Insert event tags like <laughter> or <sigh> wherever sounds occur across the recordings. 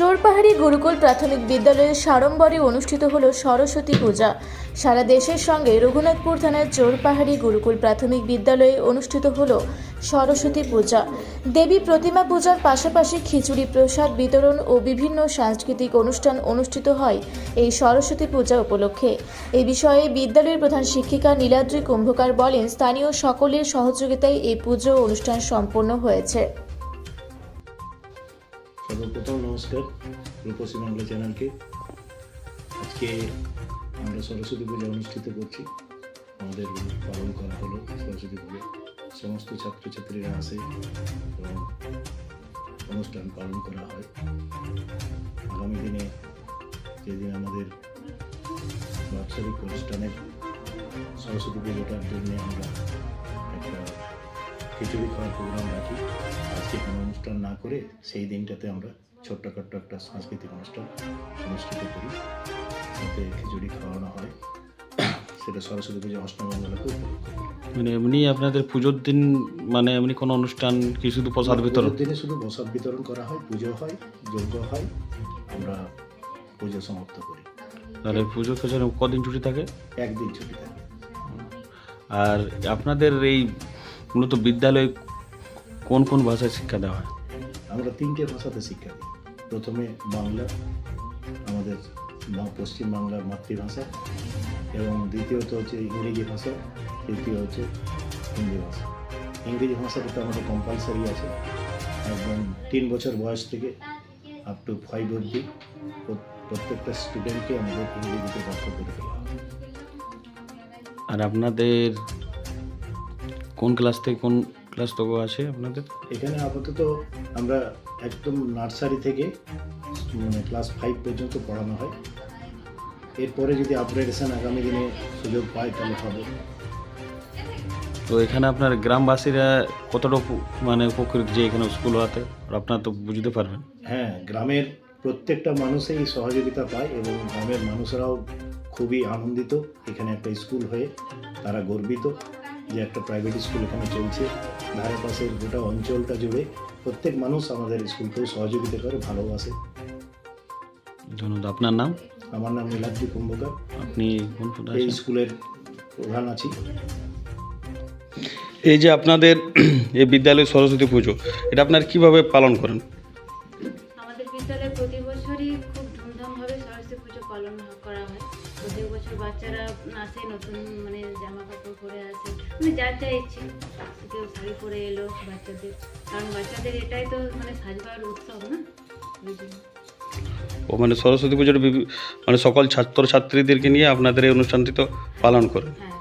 চোরপাহাড়ি গুরুকুল প্রাথমিক বিদ্যালয়ের সাড়ম্বরে অনুষ্ঠিত হল সরস্বতী পূজা। সারা দেশের সঙ্গে রঘুনাথপুর থানার চোরপাহাড়ি গুরুকুল প্রাথমিক বিদ্যালয়ে অনুষ্ঠিত হল সরস্বতী পূজা। দেবী প্রতিমা পূজার পাশাপাশি খিচুড়ি প্রসাদ বিতরণ ও বিভিন্ন সাংস্কৃতিক অনুষ্ঠান অনুষ্ঠিত হয় এই সরস্বতী পূজা উপলক্ষে। এ বিষয়ে বিদ্যালয়ের প্রধান শিক্ষিকা নীলাদ্রি কুম্ভকার বলেন, স্থানীয় সকলের সহযোগিতায় এই পুজো অনুষ্ঠান সম্পন্ন হয়েছে। নমস্কার, রূপসী বাংলা চ্যানেলকে। আজকে আমরা সরস্বতী পূজা অনুষ্ঠিত করছি। আমাদের পালন করা হলো সরস্বতী পুজো। সমস্ত ছাত্রছাত্রীরা আসে এবং অনুষ্ঠান পালন করা হয়। আগামী দিনে যেদিন আমাদের বাৎসরিক অনুষ্ঠানের সরস্বতী পুজোটার জন্য আমরা একটা খিচুড়ি খাওয়ার প্রোগ্রাম রাখি। আজকে কোনো অনুষ্ঠান না করে সেই দিনটাতে আমরা ছোট্টখাট্ট একটা সাংস্কৃতিক অনুষ্ঠান অনুষ্ঠিত করি। যাতে খিচুড়ি খাওয়ানো হয়। সেটা সরস্বতী পুজো অষ্টমঙ্গলাকে উপলক্ষ মানে এমনি আপনাদের পুজোর দিন মানে এমনি কোনো অনুষ্ঠান কি শুধু প্রসাদ বিতরণ? দিনে শুধু প্রসাদ বিতরণ করা হয় পুজো হয় যজ্ঞ হয়। আমরা পুজো সমাপ্ত করি। তাহলে পুজো পেছনে কদিন ছুটি থাকে? একদিন ছুটি থাকে। আর আপনাদের এই মূলত বিদ্যালয়ে কোন কোন ভাষায় শিক্ষা দেওয়া হয়? আমরা তিনটে ভাষাতে শিক্ষা দিই। প্রথমে বাংলা আমাদের পশ্চিম বাংলার মাতৃভাষা এবং দ্বিতীয়ত হচ্ছে ইংরেজি ভাষা তৃতীয় হচ্ছে হিন্দি ভাষা। ইংরেজি ভাষাটা তো আমাদের কম্পালসারি আছে। একদম তিন বছর বয়স থেকে আপ টু ফাইভ অবধি প্র- প্রত্যেকটা স্টুডেন্টকে আমাদের ইংরেজিতে দক্ষ করে দেওয়া আর আপনাদের কোন ক্লাস থেকে কোন ক্লাস তবু আছে আপনাদের? এখানে আপাতত আমরা একদম নার্সারি থেকে মানে ক্লাস ফাইভ পর্যন্ত পড়ানো হয়। এরপরে যদি আপগ্রেডেশন আগামী দিনে সুযোগ পায় তাহলে হবে। তো এখানে আপনার গ্রামবাসীরা কতটা মানে উপকৃত যে এখানে স্কুল হওয়াতে? আপনার তো বুঝতে পারবেন। হ্যাঁ গ্রামের প্রত্যেকটা মানুষেই সহযোগিতা পায় এবং গ্রামের মানুষরাও খুবই আনন্দিত। এখানে একটা স্কুল হয়ে তারা গর্বিত। যে একটা প্রাইভেট স্কুল এখানে চলছে। ধারে পাশের গোটা অঞ্চলটা জুড়ে প্রত্যেক মানুষ আমাদের স্কুলকেও সহযোগিতা করে ভালোবাসে। ধন্যবাদ। আপনার নাম? আমার নাম নীলাদ্রি কুম্ভকার। আপনি এই স্কুলের প্রধান আছি। এই যে আপনাদের <clears throat> এই বিদ্যালয় সরস্বতী পুজো এটা আপনার কীভাবে পালন করেন? ধুমধামভাবে সরস্বতী পুজো পালন করা হয়। প্রত্যেক বছর বাচ্চারা আসে নতুন মানে জামা কাপড় পরে আসে। মানে যার যা ইচ্ছে কেউ শাড়ি পরে এলো বাচ্চাদের। কারণ বাচ্চাদের এটাই তো মানে সাজবার উৎসব না? ওই জন্য। ও মানে সরস্বতী পুজোর মানে সকল ছাত্র ছাত্রীদেরকে নিয়ে আপনাদের এই অনুষ্ঠানটি তো পালন করেন হ্যাঁ।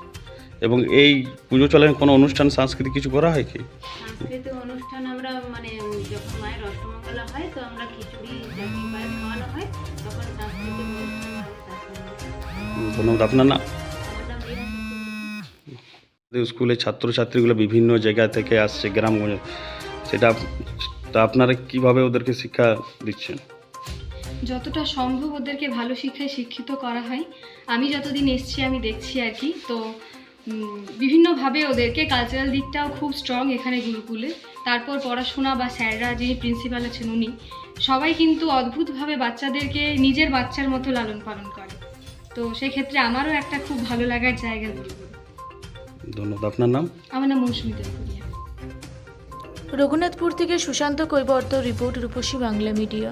এবং এই পুজো চলায় কোনো অনুষ্ঠান সাংস্কৃতিক কিছু করা হয় কি? সাংস্কৃতিক অনুষ্ঠান আমরা মানে যখন মায়ের অষ্টমঙ্গলা হয় তো আমরা খিচুড়ি ধন্যবাদ। আপনার রিয়া স্কুলে ছাত্রছাত্রীগুলো বিভিন্ন জায়গা থেকে আসছে গ্রামগঞ্জে। সেটা তা আপনারা কীভাবে ওদেরকে শিক্ষা দিচ্ছেন? যতটা সম্ভব ওদেরকে ভালো শিক্ষায় শিক্ষিত করা হয়। আমি যতদিন এসছি আমি দেখছি আর কি। তো বিভিন্নভাবে ওদেরকে কালচারাল দিকটাও খুব স্ট্রং এখানে গুরুকুলে। তারপর পড়াশোনা বা স্যাররা যিনি প্রিন্সিপাল আছেন উনি সবাই কিন্তু অদ্ভুতভাবে বাচ্চাদেরকে নিজের বাচ্চার মতো লালন পালন করে। তো সেক্ষেত্রে আমারও একটা খুব ভালো লাগার জায়গা ধন্যবাদ আপনার নাম? আমার নাম মৌসুমিতা রঘুনাথপুর থেকে সুশান্ত কৈবর্ত রিপোর্ট রূপসী বাংলা মিডিয়া।